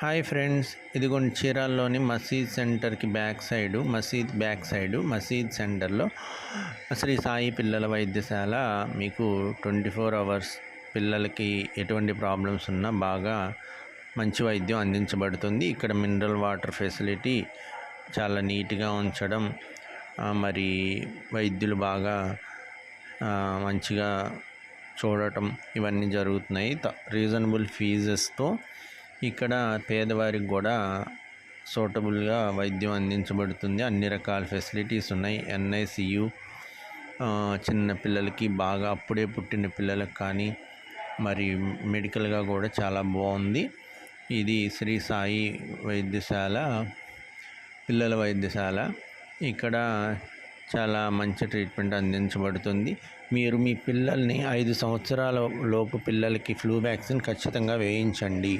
Hi friends ఇదిగోండి చీరాల్లోని మసీద్ సెంటర్కి బ్యాక్ సైడు మసీద్ బ్యాక్ సైడు మసీద్ సెంటర్లో శ్రీ సాయి పిల్లల వైద్యశాల. మీకు ట్వంటీ ఫోర్ అవర్స్ పిల్లలకి ఎటువంటి ప్రాబ్లమ్స్ ఉన్నా బాగా మంచి వైద్యం అందించబడుతుంది. ఇక్కడ మినరల్ వాటర్ ఫెసిలిటీ చాలా నీట్గా ఉంచడం మరి వైద్యులు బాగా మంచిగా చూడటం ఇవన్నీ జరుగుతున్నాయి. రీజనబుల్ ఫీజెస్తో ఇక్కడ పేదవారికి కూడా సూటబుల్గా వైద్యం అందించబడుతుంది. అన్ని రకాల ఫెసిలిటీస్ ఉన్నాయి. ఎన్ఐసియు చిన్న పిల్లలకి బాగా అప్పుడే పుట్టిన పిల్లలకు కానీ మరి మెడికల్గా కూడా చాలా బాగుంది. ఇది శ్రీ సాయి వైద్యశాల పిల్లల వైద్యశాల. ఇక్కడ చాలా మంచి ట్రీట్మెంట్ అందించబడుతుంది. మీరు మీ పిల్లల్ని ఐదు సంవత్సరాల లోపు పిల్లలకి ఫ్లూ వ్యాక్సిన్ ఖచ్చితంగా వేయించండి.